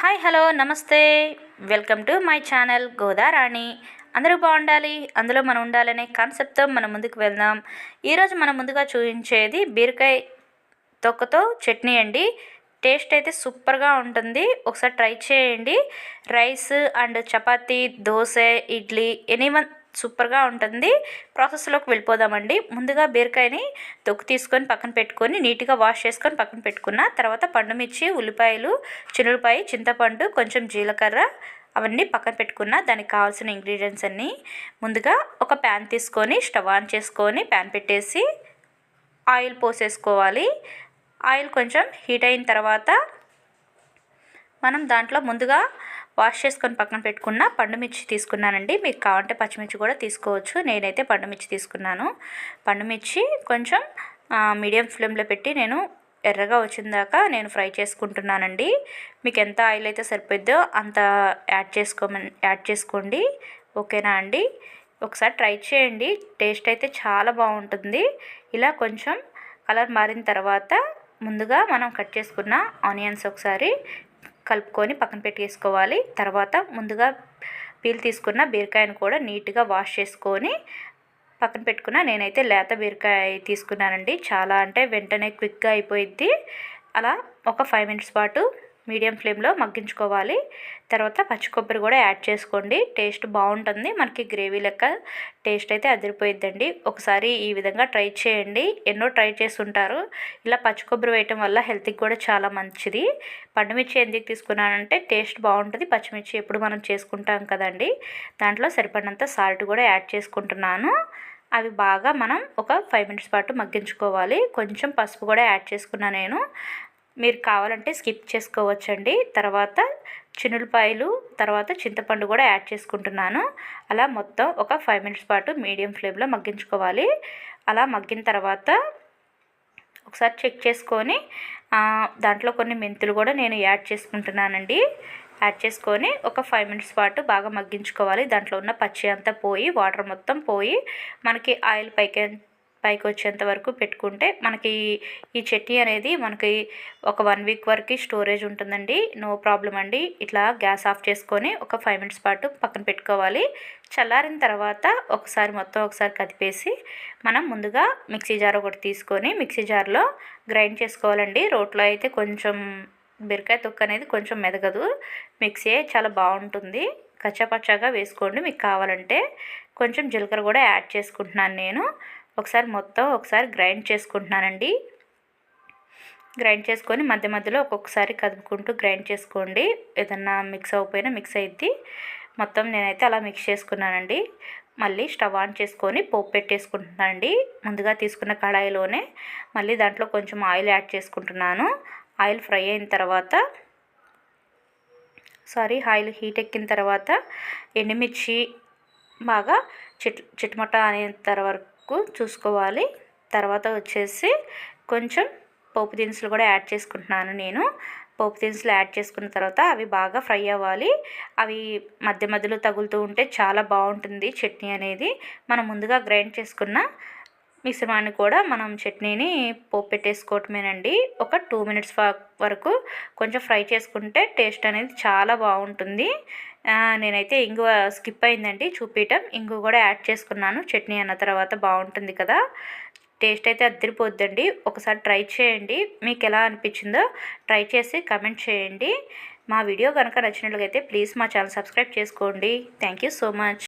Hi hello నమస్తే. Welcome to my channel Godarani అందరూ బాగుండాలి అందులో మనం ఉండాలనే కాన్సెప్ట్తో మనం ముందుకు వెళ్దాం. ఈరోజు మనం ముందుగా చూపించేది బీరకాయ తొక్కతో చట్నీ అండి. టేస్ట్ అయితే సూపర్గా ఉంటుంది. ఒకసారి ట్రై చేయండి. Rice and chapati dosa idli any one సూపర్గా ఉంటుంది. ప్రాసెస్లోకి వెళ్ళిపోదామండి. ముందుగా బీరకాయని తొక్కు తీసుకొని పక్కన పెట్టుకొని నీట్గా వాష్ చేసుకొని పక్కన పెట్టుకున్న తర్వాత పండుమిర్చి ఉల్లిపాయలు చినులపాయ చింతపండు కొంచెం జీలకర్ర అవన్నీ పక్కన పెట్టుకున్న దానికి కావాల్సిన ఇంగ్రీడియంట్స్ అన్నీ ముందుగా ఒక ప్యాన్ తీసుకొని స్టవ్ ఆన్ చేసుకొని ప్యాన్ పెట్టేసి ఆయిల్ పోసేసుకోవాలి. ఆయిల్ కొంచెం హీట్ అయిన తర్వాత మనం దాంట్లో ముందుగా వాష్ చేసుకొని పక్కన పెట్టుకున్న పండుమిర్చి తీసుకున్నానండి. మీకు కావాలంటే పచ్చిమిర్చి కూడా తీసుకోవచ్చు. నేనైతే పండుమిర్చి తీసుకున్నాను. పండుమిర్చి కొంచెం మీడియం ఫ్లేమ్లో పెట్టి నేను ఎర్రగా వచ్చిందాక నేను ఫ్రై చేసుకుంటున్నానండి. మీకు ఎంత ఆయిల్ అయితే సరిపోద్దో అంత యాడ్ చేసుకోమని యాడ్ చేసుకోండి. ఓకేనా అండి? ఒకసారి ట్రై చేయండి. టేస్ట్ అయితే చాలా బాగుంటుంది. ఇలా కొంచెం కలర్ మారిన తర్వాత ముందుగా మనం కట్ చేసుకున్న ఆనియన్స్ ఒకసారి కలుపుకొని పక్కన పెట్టేసుకోవాలి. తర్వాత ముందుగా పీల్ తీసుకున్న బీరకాయను కూడా నీట్గా వాష్ చేసుకొని పక్కన పెట్టుకున్న నేనైతే లేత బీరకాయ తీసుకున్నానండి. చాలా అంటే వెంటనే క్విక్గా అయిపోయిద్ది. అలా ఒక ఫైవ్ మినిట్స్ పాటు మీడియం ఫ్లేమ్లో మగ్గించుకోవాలి. తర్వాత పచ్చి కొబ్బరి కూడా యాడ్ చేసుకోండి. టేస్ట్ బాగుంటుంది. మనకి గ్రేవీ లెక్క టేస్ట్ అయితే అదిరిపోయిద్దండి. ఒకసారి ఈ విధంగా ట్రై చేయండి. ఎన్నో ట్రై చేస్తుంటారు. ఇలా పచ్చి కొబ్బరి వేయటం వల్ల హెల్త్కి కూడా చాలా మంచిది. పండుమిర్చి ఎందుకు తీసుకున్నానంటే టేస్ట్ బాగుంటుంది. పచ్చిమిర్చి ఎప్పుడు మనం చేసుకుంటాం కదండి. దాంట్లో సరిపడినంత సాల్ట్ కూడా యాడ్ చేసుకుంటున్నాను. అవి బాగా మనం ఒక ఫైవ్ మినిట్స్ పాటు మగ్గించుకోవాలి. కొంచెం పసుపు కూడా యాడ్ చేసుకున్నా నేను. మీరు కావాలంటే స్కిప్ చేసుకోవచ్చండి. తర్వాత చినులపాయలు తర్వాత చింతపండు కూడా యాడ్ చేసుకుంటున్నాను. అలా మొత్తం ఒక ఫైవ్ మినిట్స్ పాటు మీడియం ఫ్లేమ్లో మగ్గించుకోవాలి. అలా మగ్గిన తర్వాత ఒకసారి చెక్ చేసుకొని దాంట్లో కొన్ని మెంతులు కూడా నేను యాడ్ చేసుకుంటున్నానండి. యాడ్ చేసుకొని ఒక ఫైవ్ మినిట్స్ పాటు బాగా మగ్గించుకోవాలి. దాంట్లో ఉన్న పచ్చి అంతా పోయి వాటర్ మొత్తం పోయి మనకి ఆయిల్ పైకి పైకి వచ్చేంత వరకు పెట్టుకుంటే మనకి ఈ చట్నీ అనేది మనకి ఒక వన్ వీక్ వరకు స్టోరేజ్ ఉంటుందండి. నో ప్రాబ్లం అండి. ఇట్లా గ్యాస్ ఆఫ్ చేసుకొని ఒక ఫైవ్ మినిట్స్ పాటు పక్కన పెట్టుకోవాలి. చల్లారిన తర్వాత ఒకసారి మొత్తం ఒకసారి కదిపేసి మనం ముందుగా మిక్సీ జార్ ఒకటి తీసుకొని మిక్సీ జార్లో గ్రైండ్ చేసుకోవాలండి. రోట్లో అయితే కొంచెం బీరకాయ తొక్క అనేది కొంచెం మెదగదు. మిక్సీ చాలా బాగుంటుంది. కచ్చాపచ్చాగా వేసుకోండి. మీకు కావాలంటే కొంచెం జీలకర్ర కూడా యాడ్ చేసుకుంటున్నాను నేను. ఒకసారి మొత్తం ఒకసారి గ్రైండ్ చేసుకుంటున్నానండి. గ్రైండ్ చేసుకొని మధ్య మధ్యలో ఒక్కొక్కసారి కదుపుకుంటూ గ్రైండ్ చేసుకోండి. ఏదన్నా మిక్స్ అయిపోయినా మిక్స్ అయింది మొత్తం నేనైతే అలా మిక్స్ చేసుకున్నానండి. మళ్ళీ స్టవ్ ఆన్ చేసుకొని పోపు పెట్టేసుకుంటున్నానండి. ముందుగా తీసుకున్న కడాయిలోనే మళ్ళీ దాంట్లో కొంచెం ఆయిల్ యాడ్ చేసుకుంటున్నాను. ఆయిల్ ఫ్రై అయిన తర్వాత సారీ ఆయిల్ హీట్ ఎక్కిన తర్వాత ఎండుమిర్చి బాగా చిట్ చిట్మట అనేంత వరకు వరకు చూసుకోవాలి. తర్వాత వచ్చేసి కొంచెం పోపు దినుసులు కూడా యాడ్ చేసుకుంటున్నాను నేను. పోపు దినుసులు యాడ్ చేసుకున్న తర్వాత అవి బాగా ఫ్రై అవ్వాలి. అవి మధ్య మధ్యలో తగులుతూ ఉంటే చాలా బాగుంటుంది చట్నీ అనేది. మనం ముందుగా గ్రైండ్ చేసుకున్న మిశ్రమాన్ని కూడా మనం చట్నీని పోపు పెట్టేసుకోవటమేనండి. ఒక టూ మినిట్స్ వరకు కొంచెం ఫ్రై చేసుకుంటే టేస్ట్ అనేది చాలా బాగుంటుంది. నేనైతే ఇంగువ స్కిప్ అయిందండి చూపించటం ఇంగు కూడా యాడ్ చేసుకున్నాను. చట్నీ అన్న తర్వాత బాగుంటుంది కదా. టేస్ట్ అయితే అద్దరిపోద్దండి. ఒకసారి ట్రై చేయండి. మీకు ఎలా అనిపించిందో ట్రై చేసి కమెంట్ చేయండి. మా వీడియో కనుక నచ్చినట్లయితే ప్లీజ్ మా ఛానల్ సబ్స్క్రైబ్ చేసుకోండి. Thank you so much.